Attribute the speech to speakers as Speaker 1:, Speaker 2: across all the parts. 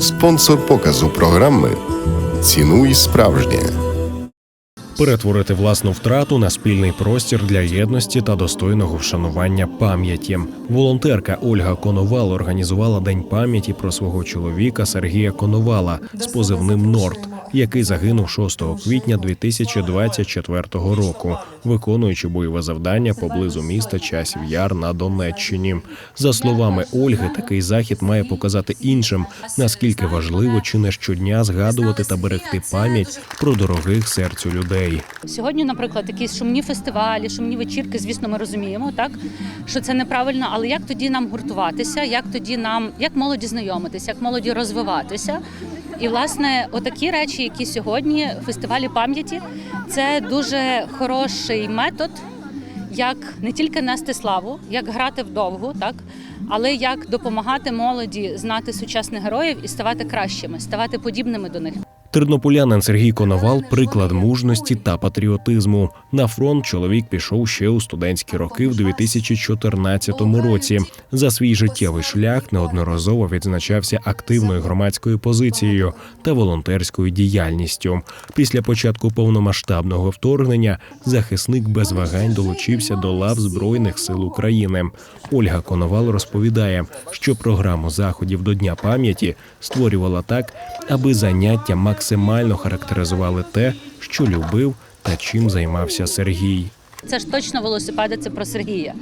Speaker 1: спонсор показу програми Цінуй справжнє.
Speaker 2: Перетворити власну втрату на спільний простір для єдності та достойного вшанування пам'яті. Волонтерка Ольга Коновал організувала день пам'яті про свого чоловіка Сергія Коновала з позивним Норд, який загинув 6 квітня 2024 року, виконуючи бойове завдання поблизу міста Часів Яр на Донеччині. За словами Ольги, такий захід має показати іншим, наскільки важливо чи не щодня згадувати та берегти пам'ять про дорогих серцю людей.
Speaker 3: Сьогодні, наприклад, якісь шумні фестивалі, шумні вечірки, звісно, ми розуміємо, так що це неправильно, але як тоді нам гуртуватися, як тоді нам, як молоді знайомитися, як молоді розвиватися. І власне, отакі речі, які сьогодні фестивалі пам'яті, це дуже хороший метод, як не тільки нести славу, як грати вдовгу, так але як допомагати молоді знати сучасних героїв і ставати кращими, ставати подібними до них.
Speaker 2: Тернополянин Сергій Коновал приклад мужності та патріотизму. На фронт чоловік пішов ще у студентські роки в 2014 році. За свій життєвий шлях неодноразово відзначався активною громадською позицією та волонтерською діяльністю. Після початку повномасштабного вторгнення захисник без вагань долучився до лав Збройних сил України. Ольга Коновал розповідає, що програму заходів до Дня пам'яті створювала так, аби заняття максимально характеризували те, що любив та чим займався Сергій.
Speaker 3: Це ж точно велосипеди, це про Сергія.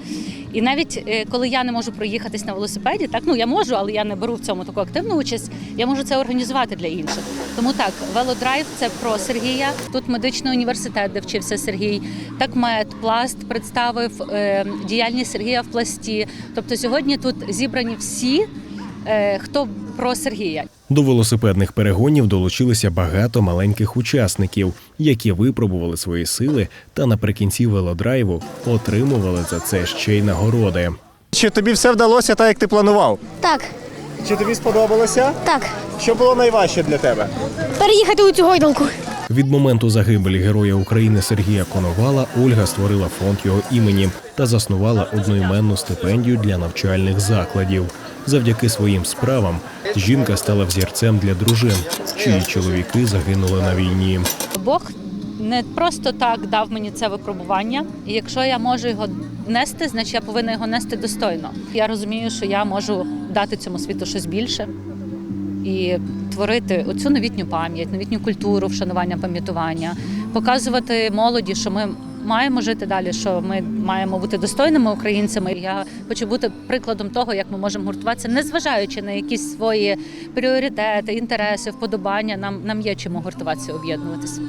Speaker 3: І навіть е, коли я не можу проїхатись на велосипеді, так ну я можу, але я не беру в цьому таку активну участь. Я можу це організувати для інших. Тому так, велодрайв це про Сергія. Тут медичний університет, де вчився Сергій. Так мед, пласт представив е, діяльність Сергія в пласті. Тобто сьогодні тут зібрані всі, хто про Сергія.
Speaker 2: До велосипедних перегонів долучилися багато маленьких учасників, які випробували свої сили та наприкінці велодрайву отримували за це ще й нагороди.
Speaker 4: Чи тобі все вдалося так, як ти планував?
Speaker 5: Так,
Speaker 4: Чи тобі сподобалося?
Speaker 5: так.
Speaker 4: Що було найважче для тебе?
Speaker 5: Переїхати у цю гойдалку.
Speaker 2: Від моменту загибелі Героя України Сергія Коновала Ольга створила фонд його імені та заснувала одноіменну стипендію для навчальних закладів. Завдяки своїм справам жінка стала взірцем для дружин, чиї чоловіки загинули на війні.
Speaker 3: Бог не просто так дав мені це випробування, і якщо я можу його нести, значить я повинна його нести достойно. Я розумію, що я можу дати цьому світу щось більше і творити оцю новітню пам'ять, новітню культуру, вшанування, пам'ятування, показувати молоді, що ми. Маємо жити далі, що ми маємо бути достойними українцями. Я хочу бути прикладом того, як ми можемо гуртуватися, незважаючи на якісь свої пріоритети, інтереси, вподобання. Нам нам є чому гуртуватися, об'єднуватися.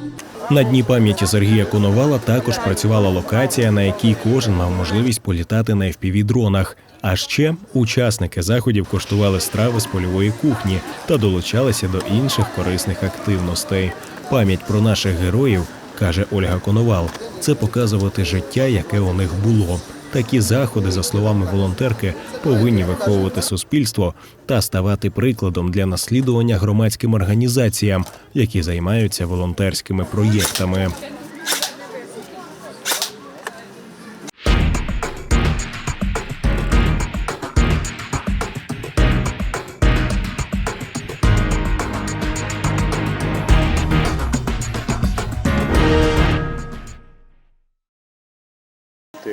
Speaker 2: На дні пам'яті Сергія Коновала також працювала локація, на якій кожен мав можливість політати на fpv дронах. А ще учасники заходів коштували страви з польової кухні та долучалися до інших корисних активностей. Пам'ять про наших героїв, каже Ольга Коновал, це показувати життя, яке у них було. Такі заходи, за словами волонтерки, повинні виховувати суспільство та ставати прикладом для наслідування громадським організаціям, які займаються волонтерськими проєктами.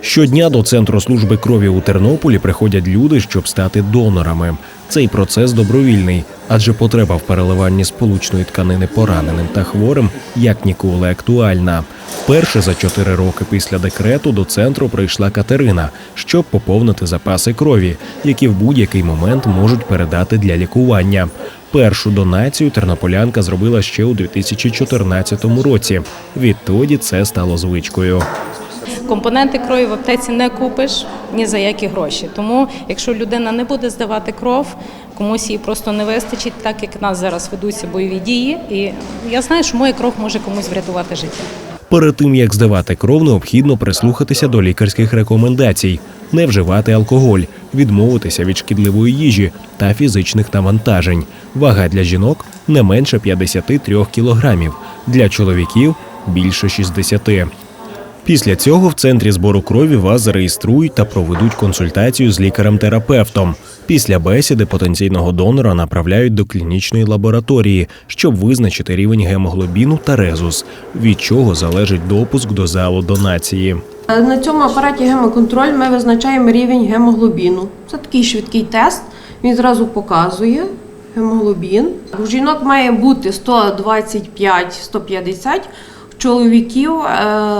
Speaker 2: Щодня до центру служби крові у Тернополі приходять люди, щоб стати донорами. Цей процес добровільний, адже потреба в переливанні сполучної тканини пораненим та хворим як ніколи актуальна. Перше за чотири роки після декрету до центру прийшла Катерина, щоб поповнити запаси крові, які в будь-який момент можуть передати для лікування. Першу донацію тернополянка зробила ще у 2014 році. Відтоді це стало звичкою.
Speaker 6: Компоненти крові в аптеці не купиш ні за які гроші. Тому, якщо людина не буде здавати кров, комусь її просто не вистачить, так як нас зараз ведуться бойові дії. І я знаю, що моя кров може комусь врятувати життя.
Speaker 2: Перед тим як здавати кров, необхідно прислухатися до лікарських рекомендацій, не вживати алкоголь, відмовитися від шкідливої їжі та фізичних навантажень. Вага для жінок не менше 53 кілограмів, для чоловіків більше 60. Після цього в центрі збору крові вас зареєструють та проведуть консультацію з лікарем-терапевтом. Після бесіди потенційного донора направляють до клінічної лабораторії, щоб визначити рівень гемоглобіну та резус, від чого залежить допуск до залу донації.
Speaker 7: Е, На цьому апараті гемоконтроль ми визначаємо рівень гемоглобіну. Це такий швидкий тест. Він зразу показує гемоглобін. У жінок має бути 125-150, у чоловіків е,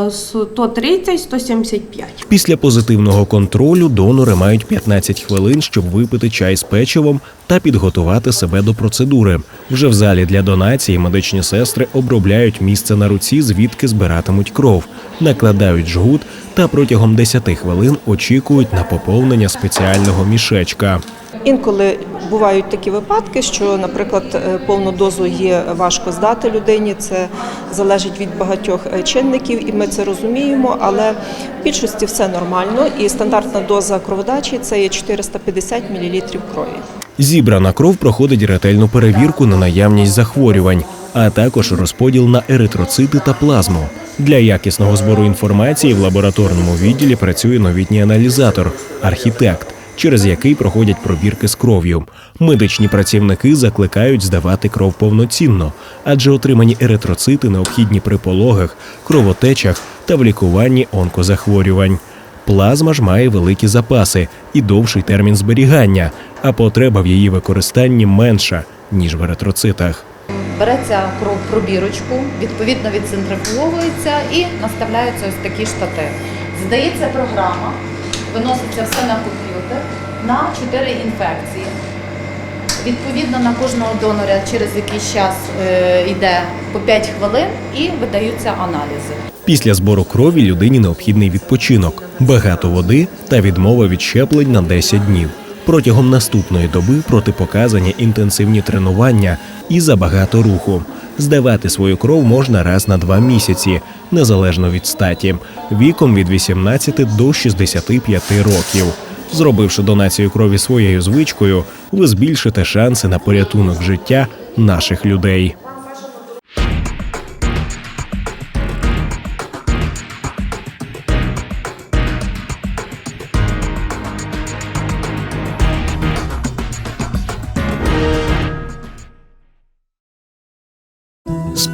Speaker 7: 130-175.
Speaker 2: Після позитивного контролю донори мають 15 хвилин, щоб випити чай з печивом та підготувати себе до процедури. Вже в залі для донації медичні сестри обробляють місце на руці, звідки збиратимуть кров, накладають жгут та протягом 10 хвилин очікують на поповнення спеціального мішечка.
Speaker 8: Інколи бувають такі випадки, що, наприклад, е, повну дозу є важко здати людині. Це залежить від багатьох е, чинників, і ми це розуміємо. Але в більшості все нормально. І стандартна доза кроводачі це є 450 мл крові.
Speaker 2: Зібрана кров проходить ретельну перевірку на наявність захворювань, а також розподіл на еритроцити та плазму. Для якісного збору інформації в лабораторному відділі працює новітній аналізатор архітект, через який проходять пробірки з кров'ю. Медичні працівники закликають здавати кров повноцінно, адже отримані еритроцити необхідні при пологах, кровотечах та в лікуванні онкозахворювань. Плазма ж має великі запаси і довший термін зберігання, а потреба в її використанні менша ніж в еритроцитах.
Speaker 9: Береться кров в пробірочку, відповідно відцентрифуговується і наставляються ось такі штати. Здається програма, виноситься все на комп'ютер на 4 інфекції. Відповідно на кожного донора через якийсь час е, йде по 5 хвилин і видаються аналізи.
Speaker 2: Після збору крові людині необхідний відпочинок, багато води та відмова від щеплень на 10 днів. Протягом наступної доби протипоказані інтенсивні тренування і забагато руху. Здавати свою кров можна раз на два місяці, незалежно від статі, віком від 18 до 65 років. Зробивши донацію крові своєю звичкою, ви збільшите шанси на порятунок життя наших людей.